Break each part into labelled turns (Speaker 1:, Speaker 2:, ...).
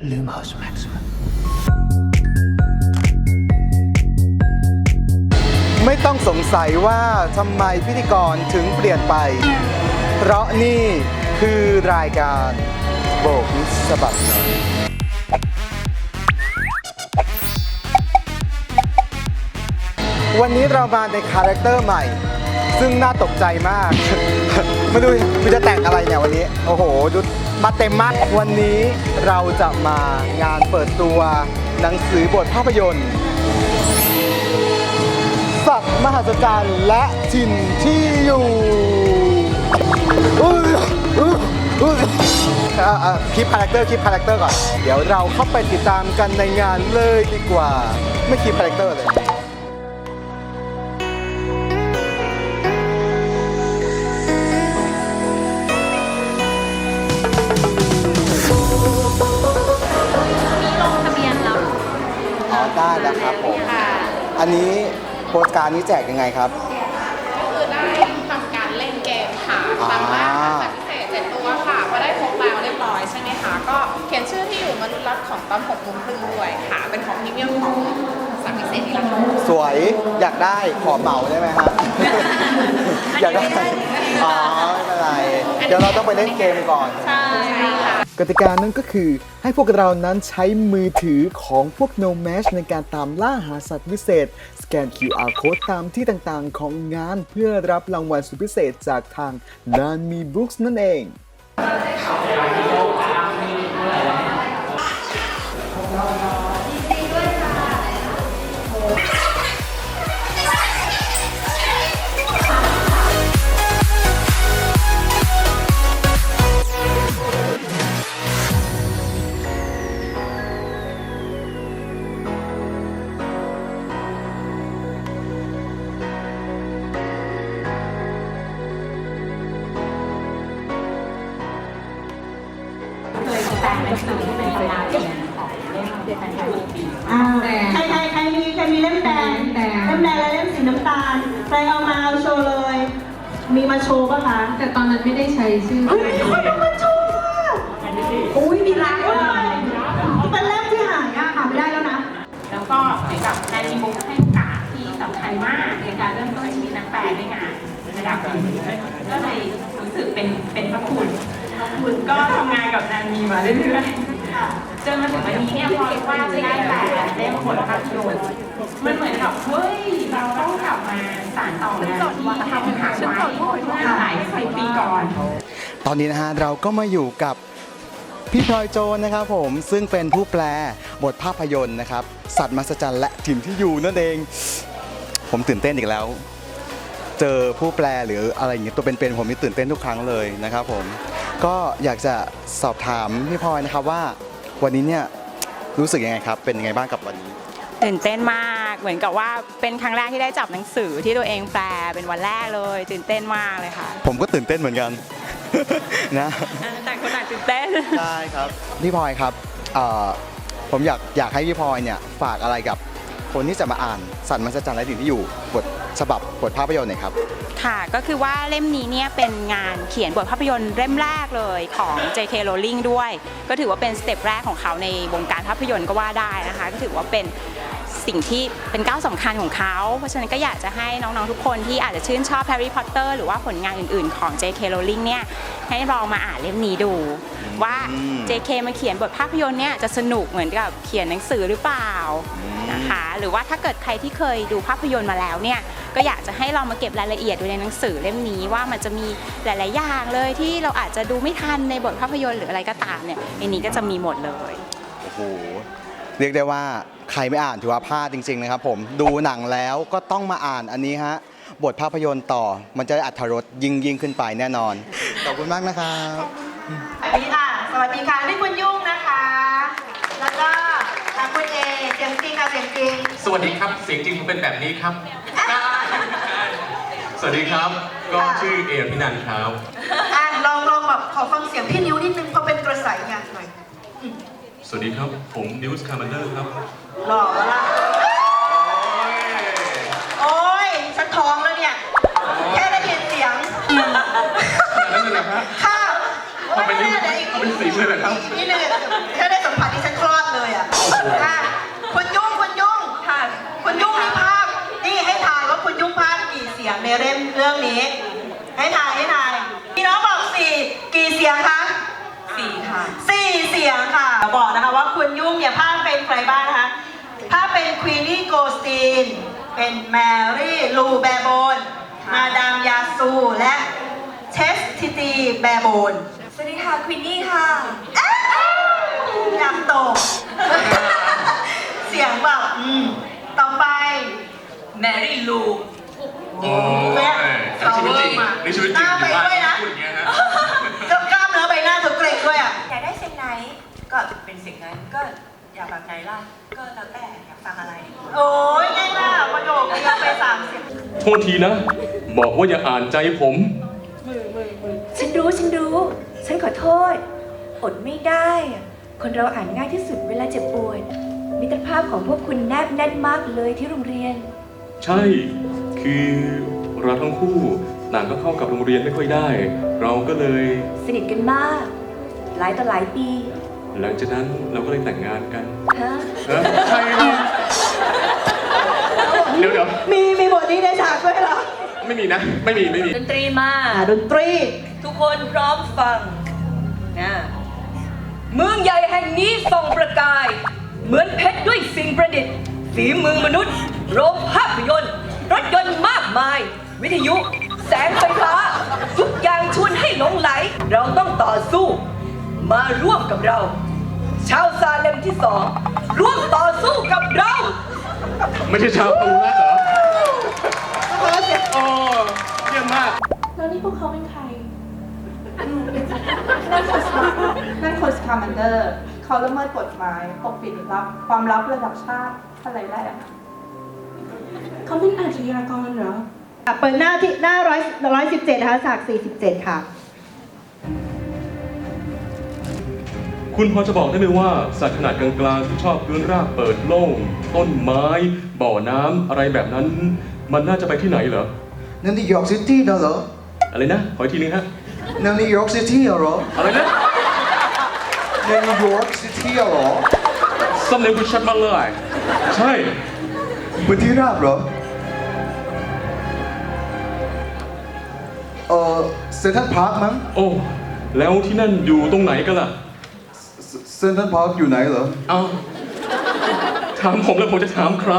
Speaker 1: Lumos Maximum
Speaker 2: ไม่ต้องสงสัยว่าทำไมพิธีกรถึงเปลี่ยนไป เพราะนี่คือรายการโบกนิสบัตวันนี้เรามาในคาแรคเตอร์ใหม่ ซึ่งน่าตกใจมากมาดูมันจะแต่งอะไรเนี่ยวันนี้ โอ้โหดู มาเต็มมากวันนี้เราจะมางานเปิดตัวหนังสือบทภาพยนตร์ สัตว์มหัศจรรย์และถิ่นที่อยู่อุ๊ยอุ๊ยอุ๊ยอะอะคลิปคาแรคเตอร์คลิปคาแรคเตอร์ก่อน เดี๋ยวเราเข้าไปติดตามกันในงานเลยดีกว่า ไม่คลิปคาแรคเตอร์เลย อันนี้โปสการ์ดนี้แจกยังไงครับ
Speaker 3: ก็คือได้ทำการเล่นเกมค่ะ
Speaker 2: อ่า
Speaker 3: ตามล่าหาสัตว์พิเศษเจ็ดตัวค่ะพอได้ครบแล้วเรียบร้อยใช่ไหมคะ ก็เขียนชื่อที่อยู่มนุษย์รักของตอนหกโมงครึ่งด้วยค่ะ เป็นของพรีเมียมของสัตว์พิเศษที่รัก
Speaker 2: สวยอยากได้ขอเหมาได้ไหมฮะ อยากได้อ๋อไม่เป็นไร เดี๋ยวเราต้องไปเล่นเกมก่อน
Speaker 3: ใช่ค่ะ
Speaker 2: กติกานั้นก็คือให้พวกเรานั้นใช้มือถือของพวก No Match ในการตามล่าหาสัตว์พิเศษ สแกน QR Code ตามที่ต่างๆ ของงานเพื่อรับรางวัลสุดพิเศษจากทางนานมีบุ๊กส์นั่นเอง
Speaker 4: อ่าใครใครใครมีใครมีเล่มแดงเล่มแดงและเล่มสีน้ำตาล ใครเอามาเอาโชว์เลย มีมาโชว์ป่ะคะ
Speaker 5: แต่ตอนนั้นไม่ได้ใช้ชื่อ
Speaker 4: เฮ้ยมีคนเอามาโชว์อะอุ้ยมีร้านด้วยเป็นเล่มที่หายากหาไม่ได้แล้วนะ
Speaker 6: แล้วก็เหมือนกับนายมีมุกให้โอกาสที่สำคัญมากในการเริ่มต้นชีวิตนักแปลในงานระดับนี้ก็เลยรู้สึกเป็นเป็นพระคุณพระคุณก็ทำงานกับนายมีมาเรื่อยๆ จนมาถึงวันนี้เนี่ยพอรู้ว่าจะได้แปลเล่มบทภาพยนตร์มันเหมือนกับเฮ้ยเราต้องกลับมาสานต่องานที่ทำหางไว้เมื่อหลายสิบปีก่อน
Speaker 2: ตอนนี้นะฮะเราก็มาอยู่กับพี่พลอยโจรนะครับผมซึ่งเป็นผู้แปลบทภาพยนตร์นะครับ สัตว์มหัศจรรย์และถิ่นที่อยู่นั่นเอง ผมตื่นเต้นอีกแล้ว เจอผู้แปลหรืออะไรอย่างเงี้ยตัวเป็นๆผมนี่ตื่นเต้นทุกครั้งเลยนะครับผมก็อยากจะสอบถามพี่พลอยนะครับว่า วันนี้เนี่ยรู้สึกยังไงครับ เป็นยังไงบ้างกับวันนี้
Speaker 6: ตื่นเต้นมากเหมือนกับว่าเป็นครั้งแรกที่ได้จับหนังสือที่ตัวเองแปลเป็นวันแรกเลย ตื่นเต้นมากเลยค่ะ
Speaker 2: ผมก็ตื่นเต้นเหมือนกัน นะ
Speaker 6: แต่คนไหนตื่นเต้น
Speaker 2: ใช่ครับพี่พลอยครับเอ่อผมอยากอยากให้พี่พลอยเนี่ยฝากอะไรกับ คนที่จะมาอ่านสัตว์มหัศจรรย์และถิ่นที่อยู่บทฉบับบทภาพยนตร์หน่อยครับ
Speaker 6: ค่ะก็คือว่าเล่มนี้เนี่ยเป็นงานเขียนบทภาพยนตร์เล่มแรกเลยของ J.K. Rowling ด้วย ก็ถือว่าเป็นสเต็ปแรกของเขาในวงการภาพยนตร์ก็ว่าได้นะคะก็ถือว่าเป็นสิ่งที่เป็นก้าวสำคัญของเขา เพราะฉะนั้นก็อยากจะให้น้องๆทุกคนที่อาจจะชื่นชอบแฮร์รี่พอตเตอร์หรือว่าผลงานอื่นๆของ J.K. Rowling เนี่ยให้ลองมาอ่านเล่มนี้ดู ว่า
Speaker 2: อืม
Speaker 6: J.K. มาเขียนบทภาพยนตร์เนี่ยจะสนุกเหมือนกับเขียนหนังสือหรือเปล่า นะคะ หรือว่าถ้าเกิดใครที่เคยดูภาพยนตร์มาแล้วเนี่ยก็อยากจะให้ลองมาเก็บรายละเอียดดูในหนังสือเล่มนี้ว่ามันจะมีหลาย ๆ อย่างเลยที่เราอาจจะดูไม่ทันในบทภาพยนตร์หรืออะไรก็ตามเนี่ยในนี้ก็จะมีหมดเลย
Speaker 2: โอ้โหเรียกได้ว่าใครไม่อ่านถือว่าพลาดจริง ๆ นะครับผมดูหนังแล้วก็ต้องมาอ่านอันนี้ฮะบทภาพยนตร์ต่อ มันจะได้อัธรสยิ่งยิ่งขึ้นไปแน่นอนขอบคุณมากนะครับ
Speaker 4: สวัสดีค่ะสวัสดีค่ะนี่คุณยุ่งนะคะแล้วก็ทาง คุณเอเสียงจริงค่ะเสียงจริง
Speaker 7: สวัสดีครับ เสียงจริงผมเป็นแบบนี้ครับ สวัสดีครับ ก็ชื่อเอพินันท์ครับ
Speaker 4: อะลองลองแบบขอฟังเสียงพี่นิ้วนิดนึงเพราะเป็นกระใสไงหน่อย
Speaker 7: สวัสดีครับ ผมนิวส์คาร์มันเดอร์ครับ
Speaker 4: หล่อแล้วล่ะโอ้ยฉันท้องแล้วเนี่ย แค่ได้ยินเสียง
Speaker 7: นั่นเลยนะฮะ
Speaker 4: ค่ะ
Speaker 7: ทำไมนิ้ว
Speaker 4: เดี๋ยวอีก
Speaker 7: ทำเป็นสีเลยนะครับ
Speaker 4: นิดนึงถ้าได้สัมผัส อดเลยอะ
Speaker 7: ค่
Speaker 4: ะคุณยุ่งคุณยุ่ง
Speaker 8: ค่ะคุณยุ่ง
Speaker 4: นี่
Speaker 8: ภ
Speaker 4: าพนี่ให้ถ่ายว่าคุณยุ่งภาพกี่เสียงในเล่มเรื่องนี้ ให้ถ่ายให้ถ่ายพี่น้องบอกสี่กี่เสียงคะสี่ค่ะสี่เสียงค่ะบอกนะคะว่าคุณยุ่งเนี่ยภาพเป็นใครบ้างคะคะาเป็นควีนี่โกสตีนเป็นแมรี่ลูแบโบนมาดามยาซูและเชสทิตีแบโบน
Speaker 1: สวัสดีค่ะควีนี่ค่ะ
Speaker 4: ยำตกเสียงแบบอืมต่อไป
Speaker 1: แมรี่ลู
Speaker 7: โอ้ยในชีวิตจริงในชีวิตจริงอยู่บ้านพูดอย่างเงี้ยฮะ
Speaker 4: ก็กล้ามเนื้อใบหน้าเธอเกร็งด้วยอะ
Speaker 1: อยากได้เสียงไหน ก็เป็นเสียงนั้นก็อยากแบบไหนล่ะ ก็แล้วแต่อยากฟังอะไร
Speaker 4: โอ้ยง่ายมากประโยคเดียวไปสามเสียง
Speaker 7: โทษทีนะ บอกว่าอย่าอ่านใจผม
Speaker 8: ฉันรู้ฉันรู้ ฉันขอโทษ อดไม่ได้อะ คนเราอ่านง่ายที่สุดเวลาเจ็บปวด มิตรภาพของพวกคุณแนบแน่นมากเลยที่โรงเรียน
Speaker 7: ใช่ คือเราทั้งคู่ต่างก็เข้ากับโรงเรียนไม่ค่อยได้ เราก็เลย
Speaker 8: สนิทกันมาก หลายต่อหลายปี
Speaker 7: หลังจากนั้นเราก็เลยแต่งงานกัน
Speaker 8: ฮะ
Speaker 7: ฮะใช่ครับเดี๋ยวเดี๋ยว
Speaker 4: มีมีบทนี้ในฉากด้วยเหรอ
Speaker 7: ไม่มีนะ ไม่มีไม่มี
Speaker 8: ดนตรีมา
Speaker 4: อ่าดนตรี
Speaker 8: ทุกคนพร้อมฟังนะ เมืองใหญ่แห่งนี้ส่องประกาย เหมือนเพชรด้วยสิ่งประดิษฐ์ฝีมือมนุษย์ โรงภาพยนตร์ รถยนต์มากมาย วิทยุ แสงไฟฟ้า ทุกอย่างชวนให้หลงไหล เราต้องต่อสู้ มาร่วมกับเรา ชาวซาเลมที่สองร่วมต่อสู้กับเรา
Speaker 7: ไม่ใช่ชาวตูรัสเหรอโอ้เยี่ยมมาก
Speaker 5: แล้วนี่พวกเขาเป็นใคร
Speaker 9: นั่นโคสนั่นโคสคามันเดอร์เขาละเมิดกฎหมายปกปิดลับความลับระดับชาติอะไรแรก
Speaker 5: เขาเป็นอาชญากรเหรอ
Speaker 4: อะเปิดหน้าที่หน้าร้อยร้อยสิบเจ็ดนะคะฉากสี่สิบเจ็ดค่ะ
Speaker 7: คุณพอจะบอกได้ไหมว่าสัตว์ขนาดกลางๆที่ชอบพื้นราบเปิดโล่ง ต้นไม้ บ่อน้ำอะไรแบบนั้น มันน่าจะไปที่ไหนเหรอ
Speaker 2: นั่นนิวยอร์กซิตี้เหรอ
Speaker 7: อะไรนะ ขออีกทีนึงฮะ
Speaker 2: นั่นนิวยอร์กซิตี้เหรอ
Speaker 7: อะไรนะ
Speaker 2: นั่นนิวยอร์กซิตี้เหรอ
Speaker 7: สำเนียงคุณชัดมากเลย ใช่
Speaker 2: พื้นที่ราบเหรอเออเซนทรัลพาร์คมั้ง
Speaker 7: โอ้แล้วที่นั่นอยู่ตรงไหนกันล่ะ
Speaker 2: เซนทรัลพาร์คอยู่ไหนเหรอ
Speaker 7: เอาถามผมแล้วผมจะถามใคร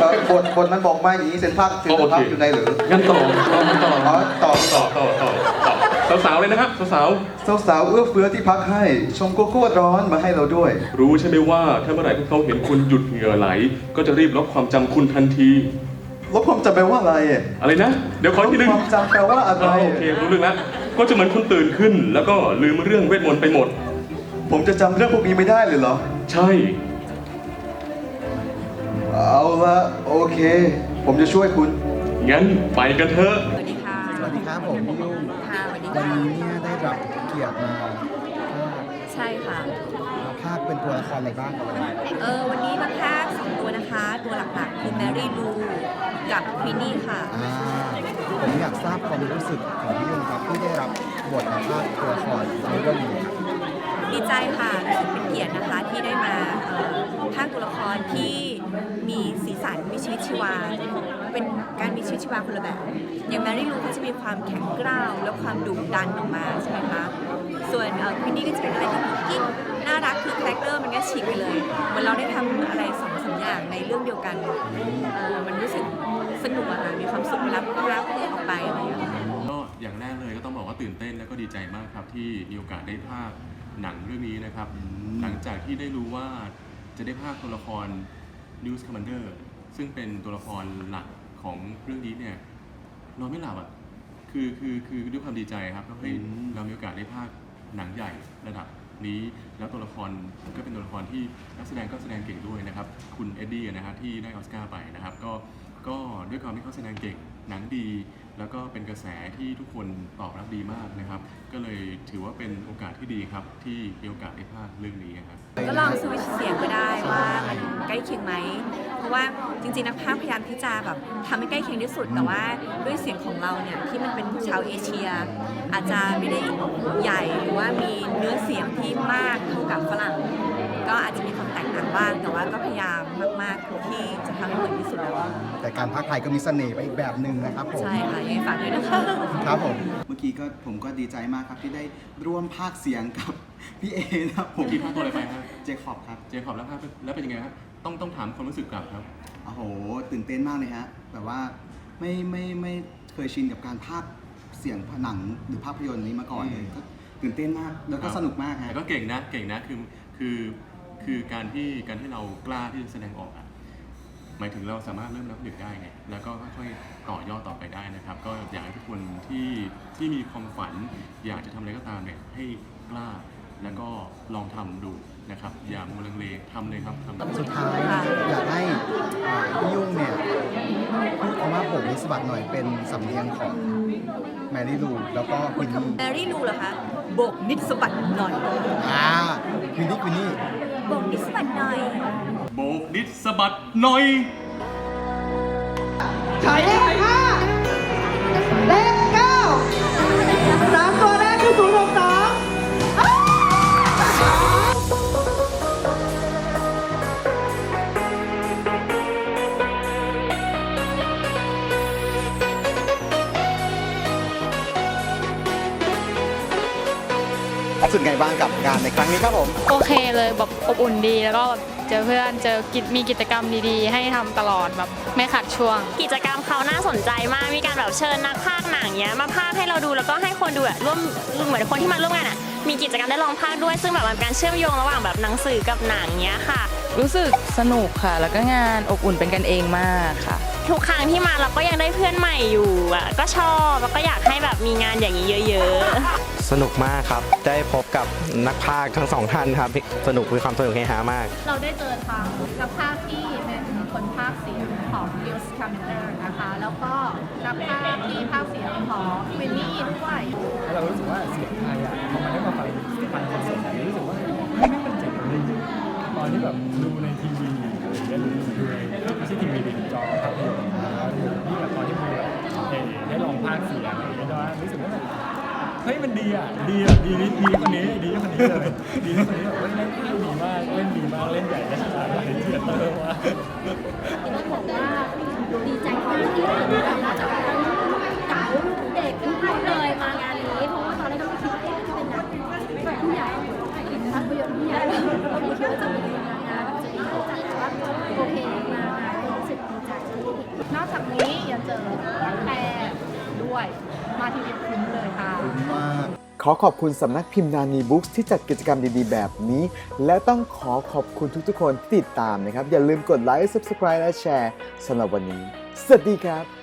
Speaker 2: เอ่อบทบทมันบอกมาอย่างนี้เซนทรัลพาร์คเซนทรัลพาร์คอยู่ไหนเหรอ
Speaker 7: งั้นต่อต่อต่อ
Speaker 2: อ๋อต่อ
Speaker 7: ต่อต่อต่อต่อ สาวๆเลยนะครับสาว
Speaker 2: สาวๆเอื้อเฟื้อที่พักให้ชงโกโก้ร้อนมาให้เราด้วย
Speaker 7: ๆรู้ใช่ไหมว่าถ้าเมื่อไหร่พวกเขาเห็นคุณหยุดเหงื่อไหล ก็จะรีบลบความจำคุณทันที
Speaker 2: ลบความจำแปลว่าอะไรอะ
Speaker 7: อะไรนะ เดี๋ยวขออีกทีหนึง
Speaker 2: ความจำแปลว่าอะไร
Speaker 7: อ๋อโอเครู้เรื่องแล้วก็จะเหมือนคุณตื่นขึ้น แล้วก็ลืมเรื่องเวทมนต์ไปหมด
Speaker 2: ผมจะจำเรื่องพวกนี้ไม่ได้เลยเหรอ
Speaker 7: ใช่
Speaker 2: เอาละโอเค ผมจะช่วยคุณ
Speaker 7: งั้นไปกันเถอะ
Speaker 8: สวัสดี
Speaker 2: วัสดี
Speaker 8: วั
Speaker 2: น
Speaker 8: ค่ะ
Speaker 2: นี้เนี่ยได้รับเกียรติมา
Speaker 8: ใช่ค่ะ
Speaker 2: ภาคเป็นตัวละครอะไรบ้างครับวันนี้
Speaker 8: เออวันนี้มาภาคสองตัวนะคะ ตัวหลักๆคือแมรี่ลูกับควีนี่ค่ะ
Speaker 2: อ่าผมอยากทราบความรู้สึกของพี่ยุ่งครับที่ได้รับบทมาภาคตัวละครในเรื่องนี้ครับ
Speaker 8: ดีใจค่ะรู้สึกเป็นเกียรตินะคะที่ได้มาเอ่อภาคตัวละครที่ มีสีสันมีชีวิตชีวา เป็นการมีชีวิตชีวาคนละแบบ อย่างแมรี่ลูเขาจะมีความแข็งกร้าวและความดุดันออกมาใช่ไหมคะ ส่วนควีนี่ก็จะเป็นอะไรที่กุ๊กกิ๊กน่ารักคือคาแรคเตอร์มันก็ฉีกไปเลยเหมือนเราได้ทำอะไรสองสามอย่างในเรื่องเดียวกันมันรู้สึกสนุกอะค่ะมีความสุขเวลาภาคออกไปอะไรอย่างเงี้ย
Speaker 7: ก็อย่างแรกเลยก็ต้องบอกว่าตื่นเต้นและก็ดีใจมากครับที่มีโอกาสได้ภาคหนังเรื่องนี้นะครับ หลังจากที่ได้รู้ว่าจะได้ภาคตัวละคร News Commander ซึ่งเป็นตัวละครหลักของเรื่องนี้เนี่ยนอนไม่หลับอะคือคือคือด้วยความดีใจครับก็เฮ้ยเรามีโอกาสได้ภาคหนังใหญ่ระดับนี้แล้วตัวละครก็เป็นตัวละครที่นักแสดงก็แสดงเก่งด้วยนะครับ คุณเอ็ดดี้นะครับที่ได้ออสการ์ไปนะครับ ก็ก็ด้วยความที่เขาแสดงเก่ง หนังดี แล้วก็เป็นกระแสที่ทุกคนตอบรับดีมากนะครับ ก็เลยถือว่าเป็นโอกาสที่ดีครับ ที่มีโอกาสได้ภาคเรื่องนี้ครับ
Speaker 8: ก็ลองสวิตช์เสียงก็ได้ว่ามันใกล้เคียงไหม เพราะว่าจริงๆนักพากย์พยายามที่จะแบบทำให้ใกล้เคียงที่สุด แต่ว่าด้วยเสียงของเราเนี่ยที่มันเป็นชาวเอเชีย อาจจะไม่ได้ใหญ่หรือว่ามีเนื้อเสียงที่มากเท่ากับฝรั่ง ก็อาจจะมีความแตกต่างบ้างบ้าง แต่ว่าก็พยายามมากๆที่จะทำให้เหมือนที่สุดแล้ว
Speaker 2: แต่การพากย์ไทยก็มีเสน่ห์ไปอีกแบบหนึ่งนะครับผม
Speaker 8: ใช่ค่ะยังไงฝากด้วยนะคะ
Speaker 2: ครับผม เมื่อกี้ก็ผมก็ดีใจมากครับที่ได้ร่วมพากย์เสียงกับพี่เอนะครับผม
Speaker 7: เมื่อกี้พากย์ตัวอะไรไปฮะ
Speaker 2: เจคอบครับ
Speaker 7: เจคอบแล้วภาพแล้วเป็นยังไงครับต้องต้องถามความรู้สึกกลับครับ
Speaker 2: โอ้โห ตื่นเต้นมากเลยฮะแบบว่าไม่ไม่ไม่เคยชินกับการพากย์เสียงหนังหรือภาพยนตร์นี้มาก่อนเลย
Speaker 7: อืม
Speaker 2: ก็ตื่นเต้นมากแล้วก็
Speaker 7: ครับ
Speaker 2: สนุกมากฮะ
Speaker 7: แต่ก็เก่งนะเก่งนะคือคือ คือการที่การที่เรากล้าที่จะแสดงออกอะหมายถึงเราสามารถเริ่มนับหนึ่งได้ไงแล้วก็ค่อยๆต่อยอดต่อไปได้นะครับ ก็อยากให้ทุกคนที่ที่มีความฝัน อยากจะทำอะไรก็ตามเนี่ยให้กล้า แล้วก็ลองทำดูนะครับ อย่ามัวลังเลทำเลยครับทำ
Speaker 2: สุดท้ายอยากให้อ่าพี่ยุ่งเนี่ยพูดคำว่าผมนิสบัดหน่อยเป็นสำเนียงของแมรี่ลูแล้วก็ควินนี่
Speaker 8: แมรี่รู้เหรอคะโบกนิดสะบัดหน่อย
Speaker 2: อ่าควินนี่ควินนี่
Speaker 8: โบกนิดสะบัดหน่อย
Speaker 7: โบกนิดสะบัดหน่อย
Speaker 4: ขา
Speaker 2: บ้างกับงานในครั้งนี้ครับผม
Speaker 10: โอเคเลยแบบอบอุ่นดีแล้วก็แบบเจอเพื่อนเจอกิจมีกิจกรรมดีๆ ให้ทำตลอดแบบไม่ขาดช่วง
Speaker 11: กิจกรรมเขาน่าสนใจมาก มีการแบบเชิญนักพากย์หนังเนี้ยมาพากย์ให้เราดูแล้วก็ให้คนดูอะร่วมเหมือนคนที่มาร่วมงานอะมีกิจกรรมได้ลองพากย์ด้วย ซึ่งแบบมันเป็นการเชื่อมโยงระหว่างแบบหนังสือกับหนังเนี้ยค่ะ
Speaker 12: รู้สึกสนุกค่ะ แล้วก็งานอบอุ่นเป็นกันเองมากค่ะ
Speaker 11: ทุกครั้งที่มาเราก็ยังได้เพื่อนใหม่อยู่อะก็ชอบแล้วก็อยากให้แบบมีงานอย่างนี้เยอะ ๆ
Speaker 13: สนุกมากครับ ได้พบกับนักพากย์ทั้งสองท่านครับ สนุกมีความสนุกเฮฮามาก
Speaker 3: เราได้เจอทางนักพากย์ที่เป็นคนพากย์เสียงของ News Commander นะคะ แล้วก็นักพากย์ที่พากย์เสียงของวินนี่ด้วย
Speaker 14: เรารู้สึกว่าเสียงไทยอะพอมันได้มาฟังฟังคอนเสิร์ตเนี่ยรู้สึกว่าเฮ้ยไม่เป็นเจ๋งเลยตอนที่แบบดูในทีวีอะไรอย่างเงี้ยหรือดูในไม่ใช่ทีวีดิจอภาพยนตร์นะครับนี่แบบตอนที่ดูแบบเอ่อได้ลองพากย์เสียงอะไรอย่างเงี้ยนะรู้สึกว่าแบบเฮ้ยมันดีอะดีแบบดีดีดีคนนี้ดีคนนี้เลยดีคนนี้แบบเล่นเล่นดีมากเล่นดีมากเล่นใหญ่เล่นใหญ่เล่นเทียเตอร์ว่าก
Speaker 5: ต้องบอกว่าดีใจมากที่ได้มาจากเก๋าเด็กทุกคนเลยมางานนี้เพราะว่าตอนแรกก็ไม่คิดว่าเอ๊ะจะเป็นหนังแบบผู้ใหญ่ภาพยนตร์ผู้ใหญ่ก็ไม่คิดว่าจะมีมางานจะมีผู้จัดแต่ว่าโอเคมางานก็รู้สึกดีใจน
Speaker 3: อกจากนี้ยังเจอ ด้วย มาทีเดียวคุ้มเลยค่ะ
Speaker 2: ขอขอบคุณสำนักพิมพ์นานีบุ๊กที่จัดกิจกรรมดีๆ แบบนี้ และต้องขอขอบคุณทุกๆคนที่ติดตามนะครับ อย่าลืมกดไลค์ Subscribe และแชร์สำหรับวันนี้ สวัสดีครับ